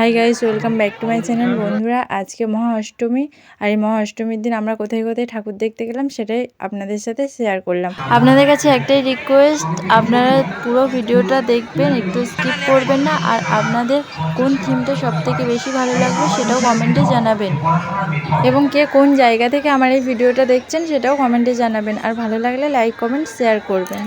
Hi guys welcome back to my channel বন্ধুরা। আজকে মহা অষ্টমী আর এই মহা অষ্টমীর দিন আমরা কোথায় কোথায় ঠাকুর দেখতে গেলাম সেটাই আপনাদের সাথে শেয়ার করলাম। আপনাদের কাছে একটাই রিকোয়েস্ট আপনারা পুরো ভিডিওটা দেখবেন, একটু স্কিপ করবেন না, আর আপনাদের কোন থিমটা সব থেকে বেশি ভালো লাগবে সেটাও কমেন্টে জানাবেন। এবং কে কোন জায়গা থেকে আমার এই ভিডিওটা দেখছেন সেটাও কমেন্টে জানাবেন। আর ভালো লাগলে লাইক কমেন্ট শেয়ার করবেন।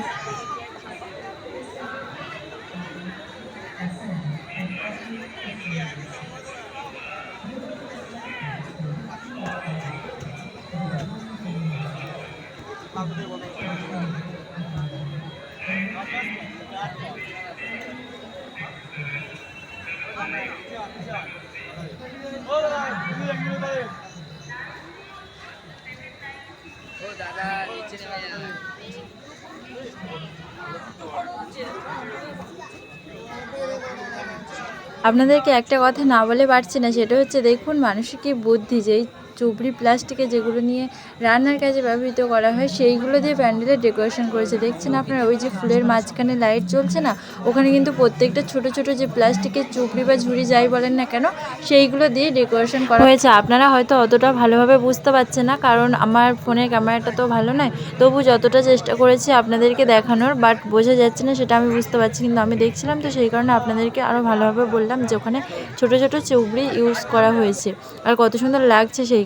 আপনাদেরকে একটা কথা না বলে পারছি না সেটা হচ্ছে দেখুন মানুষের কি বুদ্ধি যেই চুবড়ি প্লাস্টিকে যেগুলো নিয়ে রান্নার কাজে ব্যবহৃত করা হয়, সেইগুলো দিয়ে প্যান্ডেলের ডেকোরেশন করেছে। দেখছেন আপনারা, ওই যে ফুলের মাঝখানে লাইট জ্বলছে না? ওখানে কিন্তু প্রত্যেকটা ছোট ছোট যে প্লাস্টিকের চুবড়ি বা ঝুড়ি যাই বলেন না কেন, সেইগুলো দিয়ে ডেকোরেশন করা হয়েছে। আপনারা হয়তো অতটা ভালোভাবে বুঝতে পারছেন না, কারণ আমার ফোনের ক্যামেরাটা তো ভালো নয়। তবু যতটা চেষ্টা করেছি আপনাদেরকে দেখানোর, বাট বোঝা যাচ্ছে না, সেটা আমি বুঝতে পারছি, কিন্তু আমি দেখছিলাম তো সেই কারণে আপনাদেরকে আরও ভালোভাবে বললাম যে ওখানে ছোটো ছোটো চুবড়ি ইউজ করা হয়েছে। আর কত সুন্দর লাগছে সেই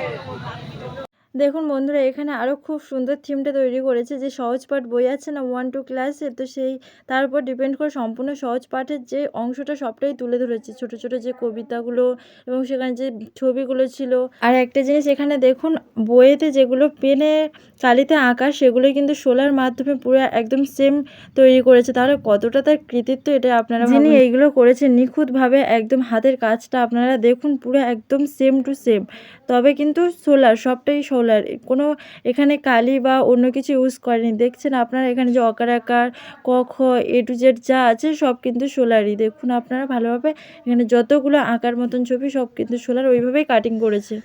লেগেছে দেখুন বন্ধুরা এখানে আরও খুব সুন্দর থিমটা তৈরি করেছে যে সহজ পাঠ বই আছে না ওয়ান টু ক্লাসে তো সেই তার উপর ডিপেন্ড করে সম্পূর্ণ সহজ পাঠের যে অংশটা সবটাই তুলে ধরেছে। ছোট ছোট যে কবিতাগুলো এবং সেখানে যে ছবিগুলো ছিল। আর একটা জিনিস এখানে দেখুন বইয়েতে যেগুলো পেনে কালিতে আঁকা সেগুলোই কিন্তু শোলার মাধ্যমে পুরো একদম সেম তৈরি করেছে। তাহলে কতটা তার কৃতিত্ব এটা আপনারা যিনি এইগুলো করেছেন নিখুঁতভাবে একদম হাতের কাজটা আপনারা দেখুন পুরো একদম সেম টু সেম তবে কিন্তু সোলার সবটাই সোলার কোনো এখানে কালি বা অন্য কিছু ইউজ করেনি। দেখছেন আপনারা এখানে যে অকার আকার, ক, খ এ টু জেড যা আছে সব কিন্তু সোলারই দেখুন আপনারা ভালোভাবে এখানে যতগুলো আঁকার মতন ছবি সব কিন্তু সোলার ওইভাবেই কাটিং করেছে।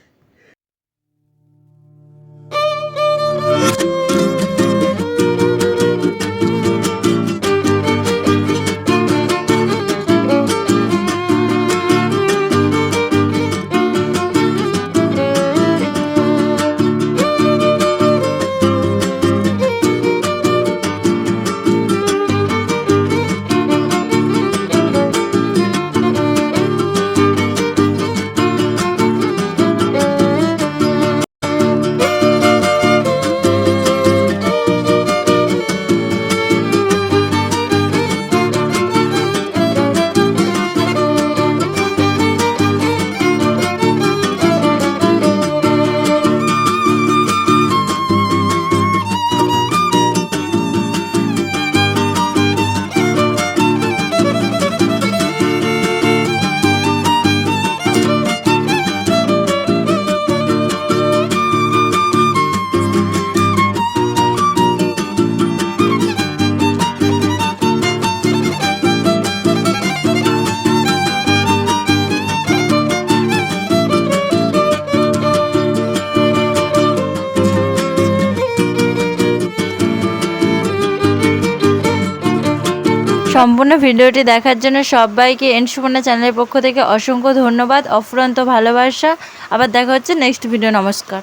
সম্পূর্ণ ভিডিওটি দেখার জন্য সবাইকে এন সুবর্ণা চ্যানেলের পক্ষ থেকে অসংখ্য ধন্যবাদ। অফুরন্ত ভালোবাসা। আবার দেখা হচ্ছে নেক্সট ভিডিও নমস্কার।